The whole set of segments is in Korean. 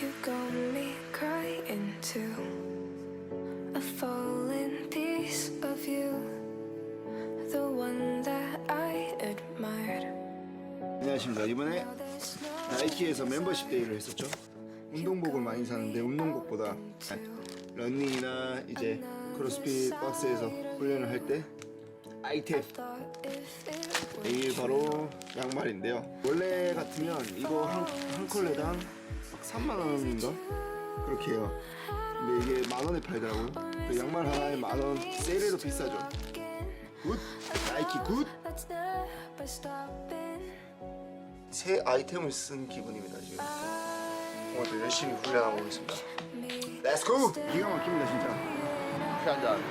You got me crying too. A falling piece of you, the one that I admired. 안녕하십니까. 이번에 나이키에서 멤버십 데이를 했었죠. 운동복을 많이 사는데 운동복보다 런닝이나 이제 크로스핏 박스에서 훈련을 할 때 아이템. 이게 바로 양말인데요. 원래 같으면 이거 한, 한 컬레당 3만 원인가? 그렇게 해요 근데 이게 만 원에 팔더라고요 그 양말 하나에 만 원 세일해도 비싸죠 굿! 나이키 굿! Let's. 새 아이템을 쓴 기분입니다 지금 오늘도 열심히 훈련하고 있습니다 렛츠고! 기가 막힙니다 진짜 커피 한잔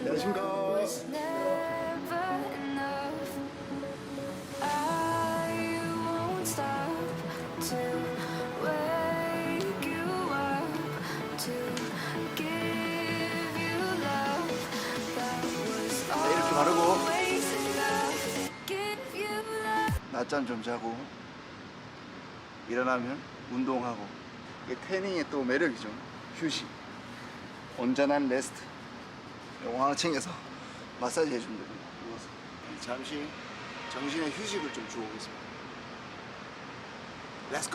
안녕하십니까 낮잠 좀 자고 일어나면 운동하고 이게 태닝의 또 매력이죠. 휴식 온전한 레스트 요거 하나 챙겨서 마사지 해주면 됩니다. 누워서 잠시 정신의 휴식을 좀 주고 오겠습니다. 렛츠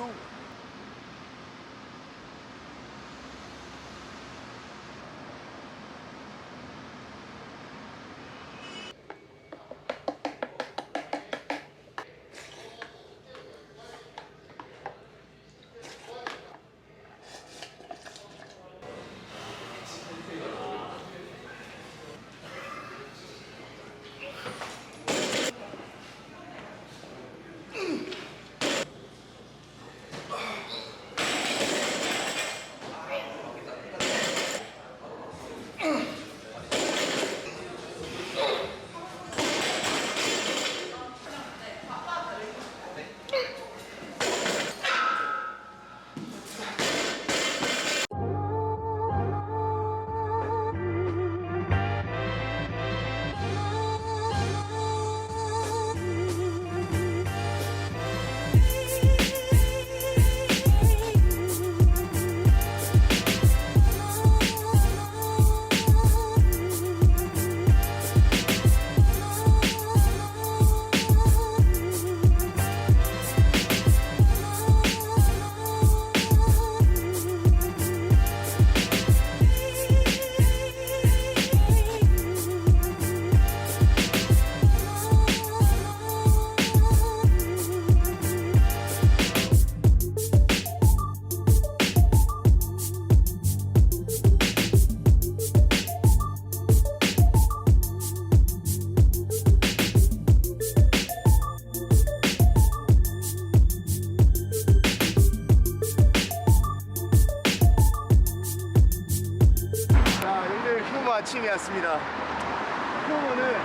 휴무는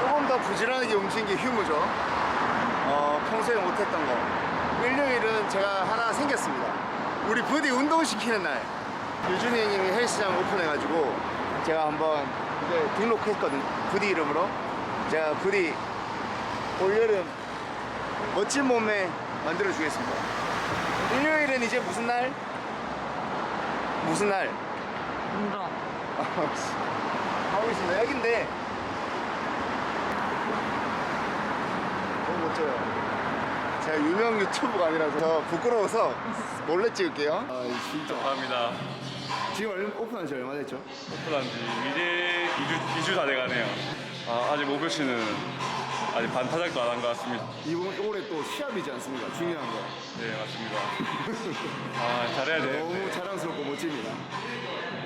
조금 더 부지런하게 움직인 게 휴무죠. 어, 평소에 못했던 거. 일요일은 제가 하나 생겼습니다. 우리 부디 운동시키는 날. 유준이 형님이 헬스장 오픈해가지고 제가 한번 이제 등록했거든요. 부디 이름으로. 제가 부디 올여름 멋진 몸매 만들어 주겠습니다. 일요일은 이제 무슨 날? 무슨 날? 운동. 하고 있습니다. 여긴데 너무 멋져요. 제가 유명 유튜브가 아니라서 저 부끄러워서 몰래 찍을게요. 아 진짜. 감사합니다. 지금 얼마, 오픈한 지 얼마 됐죠? 오픈한 지 이제 2주, 2주 다 돼가네요. 아, 아직 목요시는 아직 반 타작도 안 한 것 같습니다. 이번 올해 또 시합이지 않습니까? 중요한 거. 네, 맞습니다. 아, 잘해야 너무 되는데. 자랑스럽고 멋집니다.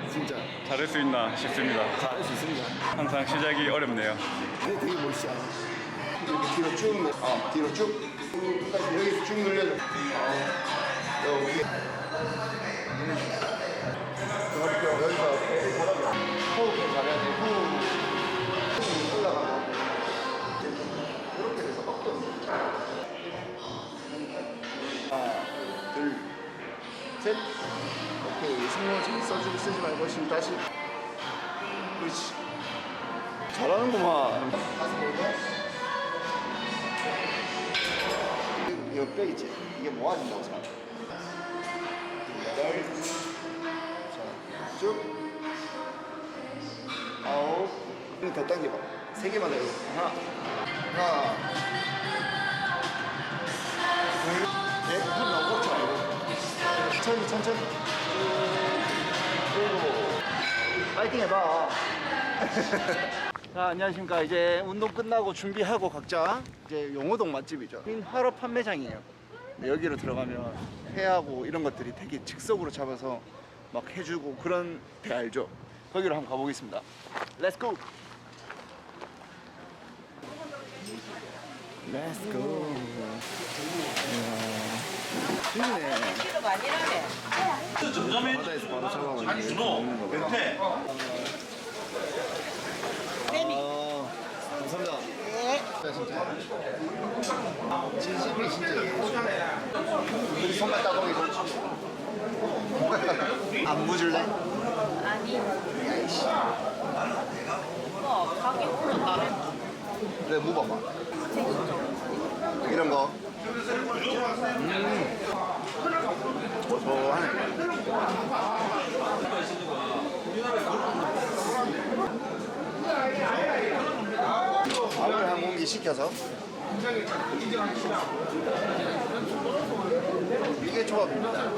진짜 잘할 수 있나 싶습니다. 잘할 수 있습니다. 항상 시작이 어렵네요. 근데 되게 멋있지 않아? 이렇게 뒤로 쭉, 늘- 어, 뒤로 쭉. 끝까지 여기서 쭉 늘려줘. 어, 여기. 여기서 써주고 쓰지 말고 지금 다시. 그렇지. 잘하는구만. 번 더. 이거 뼈 있지? 이게 모아진다고 생각해. 여덟. 자, 쭉. 아홉. 더 당겨봐. 세 개만 해요. 하나. 하나. 천천히, 천천히. 파이팅 해봐. 자, 안녕하십니까. 이제 운동 끝나고 준비하고 각자 이제 용호동 맛집이죠. 하러 판매장이에요. 근데 여기로 들어가면 회하고 이런 것들이 되게 즉석으로 잡아서 막 해주고 그런 데 알죠? 거기로 한번 가보겠습니다. Let's go. 힘드네. 바다에서 바로 잡아가지고 먹는 거. 아, 감사합니다. 네, 진짜. 진심이 진짜. 우리 손맛 따봉이 안 묻을래? 아니, 야이씨. 뭐 가격으로 다른 그래, 묵어봐. 이런 거. 밥을 한 공기 시켜서 이게 조합입니다.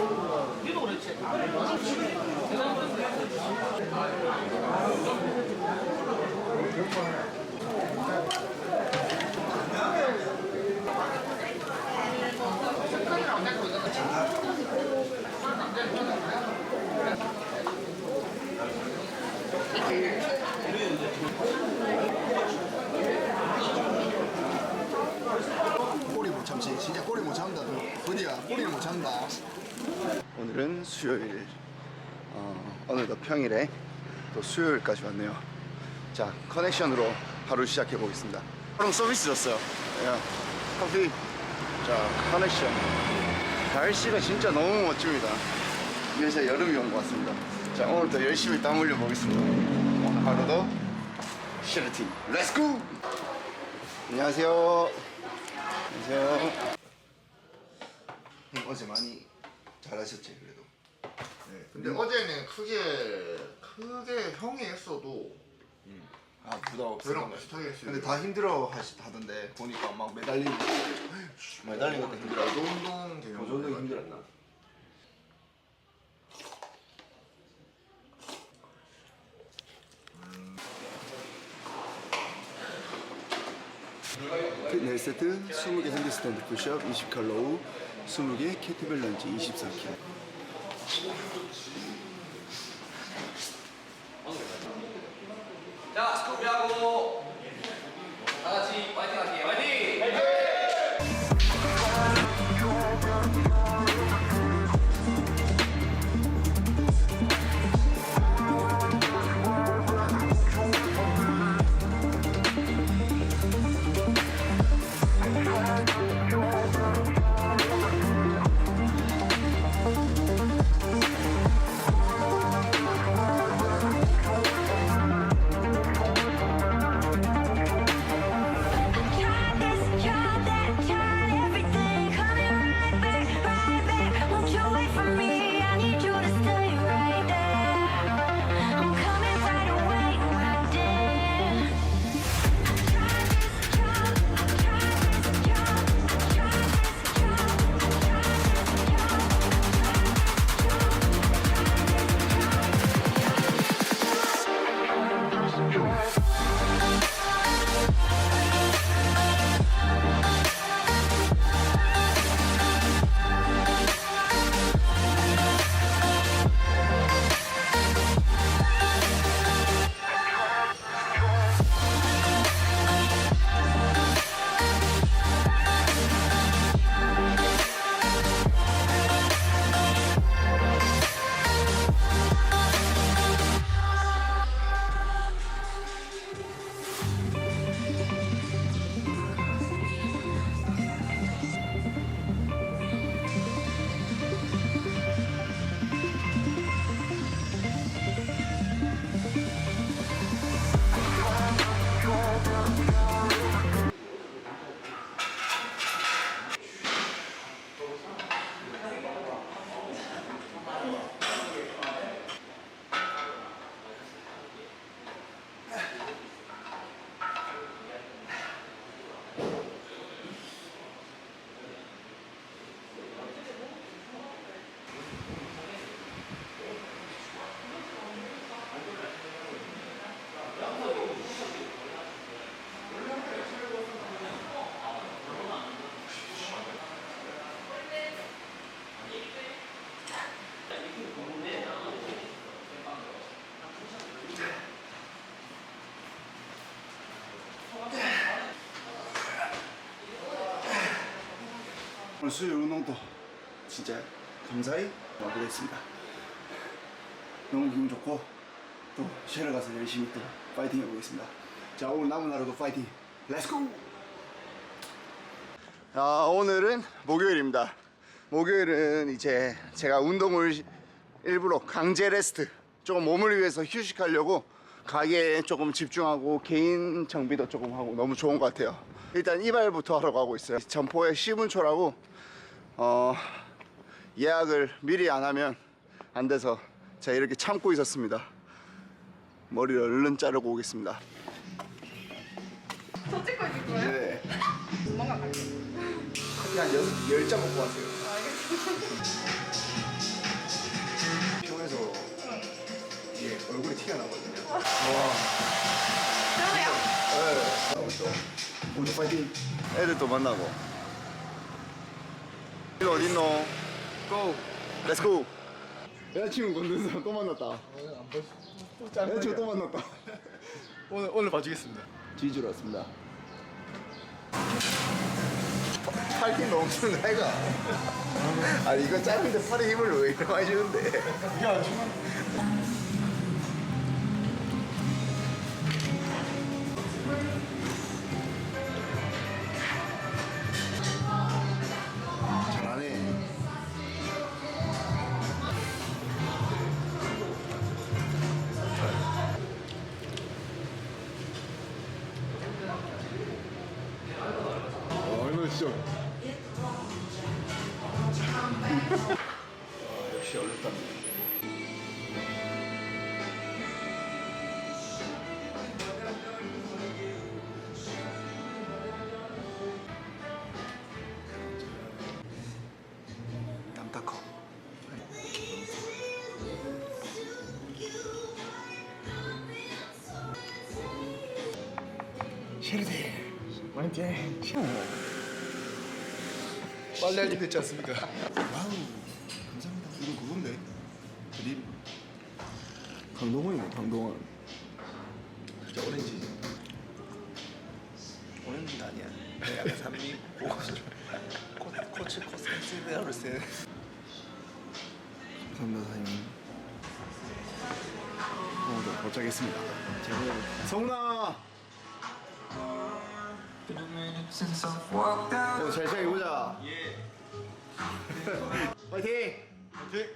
꼬리 못 참지. 진짜 꼬리 못 참다. 부디야 꼬리를 못 참다. 오늘은 수요일. 어, 오늘도 평일에 또 수요일까지 왔네요. 자 커넥션으로 하루 시작해 보겠습니다. 바로 서비스 줬어요. 야 커피. 자 커넥션. 날씨가 진짜 너무 멋집니다. 그래서 여름이 온 것 같습니다. 자 오늘도 열심히 땀 흘려 보겠습니다. 오늘 하루도 시르티 렛츠고! 안녕하세요. 안녕하세요. 형 어제 많이 잘하셨지 그래도. 네, 근데 어제는 크게 크게 형이 했어도 아 부담 없어. 비슷하게 했어요. 근데 다 힘들어 하시, 하던데 보니까 막 매달리고 매달린 것도 힘들어. 그 운동 되는 그 정도 힘들었나? 네 세트 20개 핸드스탠드 푸시업 20칼 로우 20개 캐티벨 런지 24kg 자, 스톱하고 오늘 수요일 운동도 진짜 감사히 마무리했습니다. 너무 기분 좋고 또 쉐를 가서 열심히 또 파이팅 해보겠습니다. 자 오늘 남은 하루도 파이팅. 렛츠고! 아 오늘은 목요일입니다. 목요일은 이제 제가 운동을 일부러 강제 레스트 조금 몸을 위해서 휴식하려고 가게에 조금 집중하고 개인 정비도 조금 하고 너무 좋은 것 같아요. 일단 이발부터 하러 가고 있어요. 점포에 시분초라고 어, 예약을 미리 안 하면 안 돼서 제가 이렇게 참고 있었습니다. 머리를 얼른 자르고 오겠습니다. 저 찍고 있을 거예요? 네. 조만간 갈게. 커피 한 여섯, 열잔 먹고 왔어요. 피부에서 이게 얼굴이 티가 나거든요. 그러네요. 네. 하고 있어. 오늘 파이팅. 애들도 만나고. 일 어딨노? 고! 렛츠고! 여자친구 건드는 사람 또 만났다. 여자친구 또 만났다. 오늘 오늘 봐주겠습니다. 지주로 왔습니다. 너무 주는 거 아이가? 아니 이거 짧은데 팔에 힘을 왜 이렇게 많이 주는데? 이게 안 진짜. 아, 역시. 남타커. 쉐르데. 완전. 빨리 할때 됐지 않습니까? 와우 감사합니다. 이거 그건데 드림. 강동원이네 강동원. 진짜 오렌지. 오렌지는 아니야. 약간 산미 코, 코치 코스메스라고 그랬어요 감사합니다 사장님. 오늘 도착했습니다. 제가 성훈 아 오늘 잘 시작해보자. 예 파이팅! 파이팅